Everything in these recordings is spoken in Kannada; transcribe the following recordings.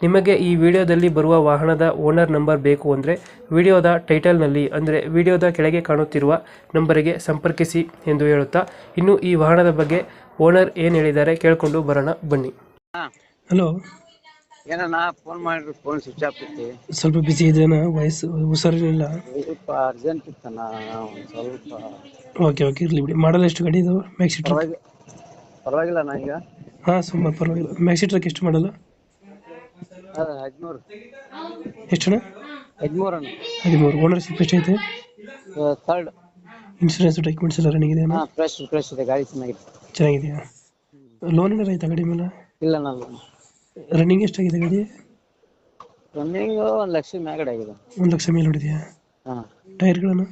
ನಿಮಗೆ ಈ ವಿಡಿಯೋದಲ್ಲಿ ಬರುವ ವಾಹನದ ಓನರ್ ನಂಬರ್ ಬೇಕು ಅಂದರೆ ವಿಡಿಯೋದ ಟೈಟಲ್ನಲ್ಲಿ ಅಂದರೆ ವಿಡಿಯೋದ ಕೆಳಗೆ ಕಾಣುತ್ತಿರುವ ನಂಬರಿಗೆ ಸಂಪರ್ಕಿಸಿ ಎಂದು ಹೇಳುತ್ತಾ ಇನ್ನು ಈ ವಾಹನದ ಬಗ್ಗೆ ಓನರ್ ಏನು ಹೇಳಿದ್ದಾರೆ ಕೇಳಿಕೊಂಡು ಬರೋಣ ಬನ್ನಿ. ಹಾ. ಹಲೋ ಏನಣ್ಣ ಫೋನ್ ಮಾಡಿದ್ರು ಫೋನ್ ಸ್ವಿಚ್ ಆಫ್ ಇತ್ತು. ಸ್ವಲ್ಪ ಬಿಸಿ ಇದೇನಾ ವಯಸ್ಸು ಹುಷಾರಿಲ್ಲ ಸ್ವಲ್ಪ ಅರ್ಜೆಂಟ್ ಇತ್ತಣ್ಣ ಒಂದ್ ಸ್ವಲ್ಪ. ಓಕೆ ಓಕೆ ಇರಲಿ ಬಿಡಿ. ಮಾಡಲ್ ಎಷ್ಟು ಗಾಡಿ ಇದು? ಮ್ಯಾಕ್ಸಿ ಟ್ರಕ್ ಪರವಾಗಿಲ್ಲ ನಾ ಈಗ. ಹಾಂ ಸುಮ್ಮನೆ ಪರವಾಗಿಲ್ಲ. ಮ್ಯಾಕ್ಸಿ ಟ್ರಕ್ ಎಷ್ಟು ಮಾಡಲ್ಲ ಹದಿಮೂರು. ಎಷ್ಟು ಅಣ್ಣ ಹದಿಮೂರು. ಅಣ್ಣ ಹದಿಮೂರು ಓನರ್ಶಿಪ್ ಎಷ್ಟೈತೆ ಥರ್ಡ್ ಇನ್ಶೂರೆನ್ಸ್ ಡಾಕ್ಯುಮೆಂಟ್ಸ್ ಎಲ್ಲ ರನ್ನಿಂಗ್ ಇದೆ ಹಾ ಫ್ರೆಶ್ ಫ್ರೆಶ್ ಇದೆ ಗಾಡಿ ಚೆನ್ನಾಗಿದೆ. ಚೆನ್ನಾಗಿದೆಯಾ? ಲೋನ್ ಏನಾರ ಆಯ್ತಾ ಗಾಡಿ ಮೇಲೆ? ಇಲ್ಲ ನಾನು ರನ್ನಿಂಗ್ ಎಷ್ಟಾಗಿದೆ ಗಾಡಿ? ರನ್ನಿಂಗ್ ಒಂದು ಲಕ್ಷ ಮ್ಯಾಗಡೆ ಆಗಿದೆ. ಒಂದು ಲಕ್ಷ ಮೇಲೆ ಹೊಡಿದೆಯಾ? ಹಾಂ. ಟೈರ್ಗಳನ್ನು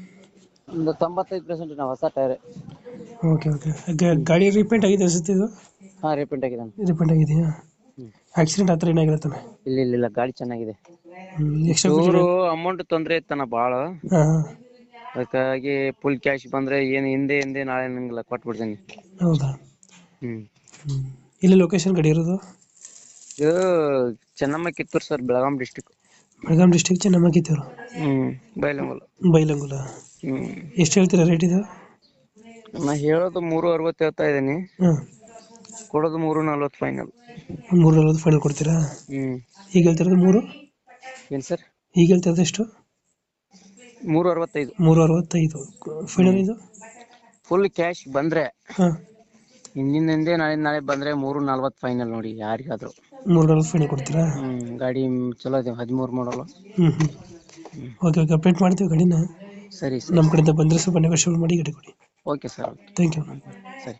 ಒಂದು ತೊಂಬತ್ತೈದು ಪರ್ಸೆಂಟ್ ನಾವು ಹೊಸ ಟೈರ್ ಓಕೆ ಓಕೆ ಗಾಡಿ ರಿಪೇಂಟ್ ಆಗಿದೆ ಅನ್ಸುತ್ತೆ ಇದು? ಹಾಂ ರಿಪೇಂಟ್ ಆಗಿದೆ. ರಿಪೇಂಟ್ ಆಗಿದೆಯಾ. ಆಕ್ಸಿಡೆಂಟ್ ಆತರ ಏನಾಗಿರತ್ತಾನೆ ಇಲ್ಲ ಇಲ್ಲ ಇಲ್ಲ ಗಾಡಿ ಚೆನ್ನಾಗಿದೆ. ಎಕ್ಸ್ಟ್ರಾ ಇವರು ಅಮೌಂಟ್ ತೊಂದರೆ ಇತ್ತನ ಭಾಳ ಅದಕ್ಕಾಗಿ ಫುಲ್ ಕ್ಯಾಶ್ ಬಂದ್ರೆ ಏನು ಹಿಂದೆ ಹಿಂದೆ ನಾಳೆ ನಂಗೆಲ್ಲ ಕೊಟ್ಬಿಡ್ತೀನಿ. ಹೌದಾ? ಹ್ಮ್. ಇಲ್ಲಿ ಲೊಕೇಶನ್ ಕಡೆ ಇರೋದು? ಇದು Chennamma Kittur sir Belgaum district Belgaum district ಚೆನ್ನಮ್ಮಾಗಿತ್ತೇರು ಹ್ಮ್ ಬೈಲಂಗುಲ ಬೈಲಂಗುಲ ಹ್ಮ್. ಎಷ್ಟು ಹೇಳ್ತೀರಾ ರೇಟ್ ಇದು? ನಾ ಹೇಳೋದು ಮೂರು ಅರವತ್ತು ಹೇಳ್ತಾ ಇದ್ದೀನಿ. ಹಾಂ ಕೊಡೋದು ಮೂರು ನಲ್ವತ್ತು ಫೈನಲ್ ಮೂರು ನಲ್ವತ್ತು ಫೈನಲ್ ಕೊಡ್ತೀರಾ? ಹ್ಮ್. ಈಗ ಹೇಳ್ತಿರೋದು ಮೂರು? ಏನ್ ಸರ್? ಈಗ ಹೇಳ್ತಿರೋದು ಎಷ್ಟು? ಮೂರು ಅರವತ್ತೈದು. ಮೂರು ಅರವತ್ತೈದು. ಫೈನಲ್ ಇದು? ಫುಲ್ ಕ್ಯಾಶ್ ಬಂದ್ರೆ ಹಾಂ. ಹಿಂದಿನ ಹಿಂದೆ ನಾಳೆ ನಾಳೆ ಬಂದ್ರೆ ಮೂರು ನಲ್ವತ್ತು ಫೈನಲ್ ನೋಡಿ ಯಾರಿಗಾದ್ರು. ಮೂರು ನಲ್ವತ್ತು ಫೈನಲ್ ಕೊಡ್ತೀರಾ? ಹ್ಮ್ ಗಾಡಿ ಚಲೋ ಇದೆ ಹದಿಮೂರು ಮಾಡೋಲ್ಲ ಹ್ಞೂ ಹ್ಞೂ ಓಕೆ ಓಕೆ ಅಪ್ಡೇಟ್ ಮಾಡ್ತೀವಿ ಗಾಡಿನ. ಸರಿ ಸರಿ. ನಮ್ಮ ಕಡೆಯಿಂದ ಬಂದರೆ ಸ್ವಲ್ಪ ನೆಗೋಷಿಯೇಟ್ ಮಾಡಿ ಗಾಡಿ ಕೊಡಿ. ಓಕೆ ಸರ್ ಥ್ಯಾಂಕ್ ಯು ಸರಿ.